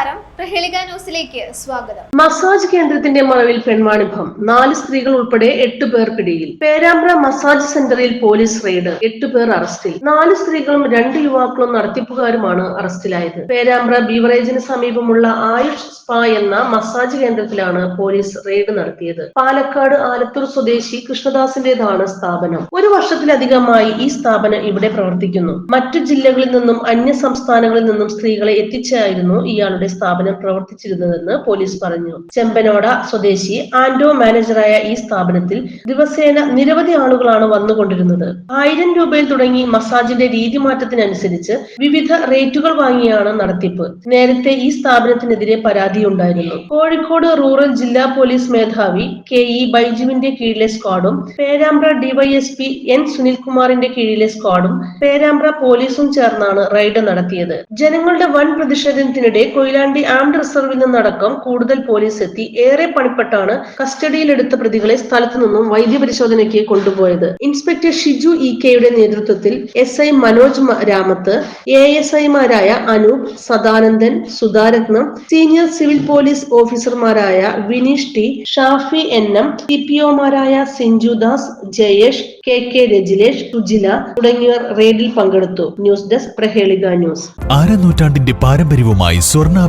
നമസ്കാരം. ന്യൂസിലേക്ക് സ്വാഗതം. മസാജ് കേന്ദ്രത്തിന്റെ മറവിൽ പെൺവാണിഭം. നാല് സ്ത്രീകൾ ഉൾപ്പെടെ എട്ട് പേർ പിടിയിൽ. പേരാമ്പ്ര മസാജ് സെന്ററിൽ പോലീസ് റെയ്ഡ്. എട്ട് പേർ അറസ്റ്റിൽ. നാല് സ്ത്രീകളും രണ്ട് യുവാക്കളും നടത്തിപ്പുകാരുമാണ് അറസ്റ്റിലായത്. പേരാമ്പ്ര ബീവറേജിന് സമീപമുള്ള ആയുഷ് സ്പാ എന്ന മസാജ് കേന്ദ്രത്തിലാണ് പോലീസ് റെയ്ഡ് നടത്തിയത്. പാലക്കാട് ആലത്തൂർ സ്വദേശി കൃഷ്ണദാസിന്റേതാണ് സ്ഥാപനം. ഒരു വർഷത്തിലധികമായി ഈ സ്ഥാപനം ഇവിടെ പ്രവർത്തിക്കുന്നു. മറ്റു ജില്ലകളിൽ നിന്നും അന്യ സംസ്ഥാനങ്ങളിൽ നിന്നും സ്ത്രീകളെ എത്തിച്ചായിരുന്നു ഇയാളുടെ സ്ഥാപനം പ്രവർത്തിച്ചിരുന്നതെന്ന് പോലീസ് പറഞ്ഞു. ചെമ്പനോട സ്വദേശി ആൻഡോ മാനേജറായ ഈ സ്ഥാപനത്തിൽ ദിവസേന നിരവധി ആളുകളാണ് വന്നുകൊണ്ടിരുന്നത്. ആയിരം രൂപയിൽ തുടങ്ങി മസാജിന്റെ രീതി മാറ്റത്തിനനുസരിച്ച് വിവിധ റേറ്റുകൾ വാങ്ങിയാണ് നടത്തിപ്പ്. നേരത്തെ ഈ സ്ഥാപനത്തിനെതിരെ പരാതിയുണ്ടായിരുന്നു. കോഴിക്കോട് റൂറൽ ജില്ലാ പോലീസ് മേധാവി കെ ഇ ബൈജുവിന്റെ കീഴിലെ സ്ക്വാഡും പേരാമ്പ്ര ഡിവൈഎസ്പി എൻ സുനിൽകുമാറിന്റെ കീഴിലെ സ്ക്വാഡും പേരാമ്പ്ര പോലീസും ചേർന്നാണ് റെയ്ഡ് നടത്തിയത്. ജനങ്ങളുടെ വൻ പ്രതിഷേധത്തിനിടെ കൊയിലാണ്ടി ആംഡ് റിസർവിൽ നിന്നടക്കം കൂടുതൽ പോലീസ് എത്തി ഏറെ പണിപ്പെട്ടാണ് കസ്റ്റഡിയിലെടുത്ത പ്രതികളെ സ്ഥലത്തു നിന്നും വൈദ്യപരിശോധനയ്ക്ക് കൊണ്ടുപോയത്. ഇൻസ്പെക്ടർ ഷിജു ഇ കെയുടെ നേതൃത്വത്തിൽ S I Manoj Ramath A S ഐമാരായ Anoop Sadanandan Sudharatnam senior civil police ഓഫീസർമാരായ Vineesh T Shafi N M C P ഒമാരായ Sinjudas Jayesh K K Rajilesh Sujila തുടങ്ങിയവർ റെയ്ഡിൽ പങ്കെടുത്തു. News desk Prahelika news. ആരനൂറ്റാണ്ടിന്റെ പാരമ്പര്യവുമായി